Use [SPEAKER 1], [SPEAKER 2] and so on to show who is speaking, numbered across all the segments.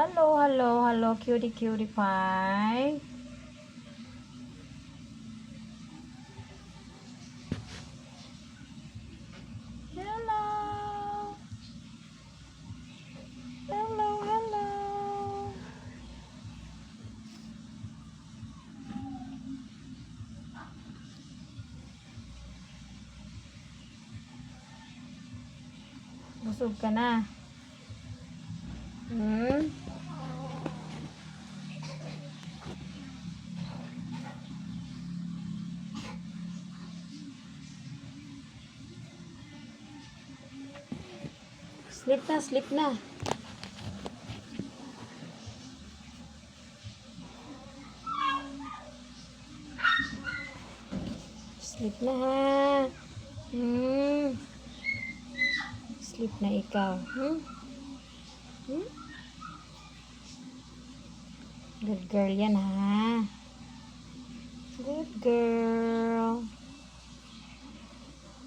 [SPEAKER 1] Hello, hello, hello, cutie, cutie pie. Hello. Hello, hello. Busog ka na. Hmm? Sleep na, sleep na. Sleep na ha. Hmm. Sleep na ikaw. Hmm? Hmm? Good girl yan ha. Good girl.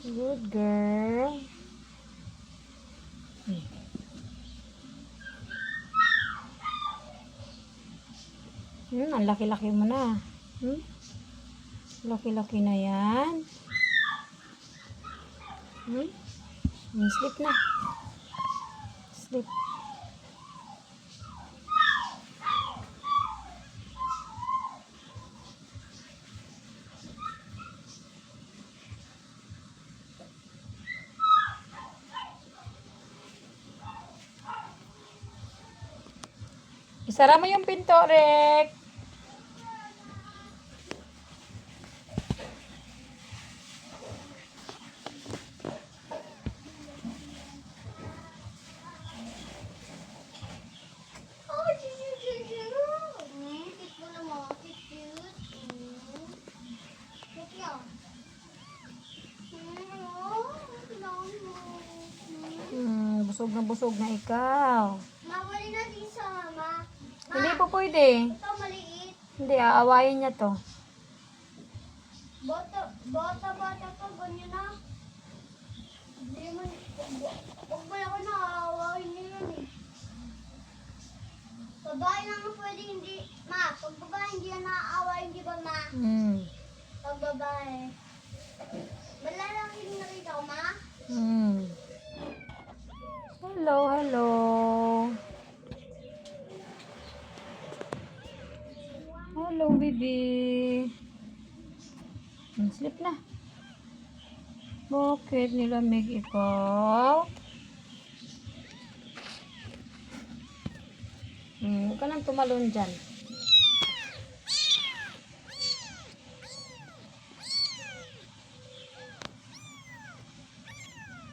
[SPEAKER 1] Good girl. Hmm, ang laki-laki mo na. Hmm? Laki-laki na yan. Hmm? Hmm, sleep na. Sleep. Isara mo yung pinto, Rick.
[SPEAKER 2] Oh, cute, cute, cute. Hmm, cute mo naman. Cute, cute. Hmm. Cute yan. Hmm, oh, ang dami mo. Hmm.
[SPEAKER 1] Hmm, busog na busog na ikaw.
[SPEAKER 2] Mawali na din sa mama. Ma,
[SPEAKER 1] Hindi po pwede.
[SPEAKER 2] ito maliit.
[SPEAKER 1] Hindi, aawayin niya to.
[SPEAKER 2] Bota, bota, bota to. Ganyan na. Hindi mo, huwag mo ako na, aawawin niyo yun eh. Babae naman pwede hindi, ma, pag babae hindi yan naaawain, di ba ma?
[SPEAKER 1] Hmm.
[SPEAKER 2] Pag babae. Malalaki yung nakita ko, ma?
[SPEAKER 1] Hmm. Hello, hello. Hello, baby. Sleep na. Bakit nilamig ikaw? Hmm, huwag ka nang tumalon dyan.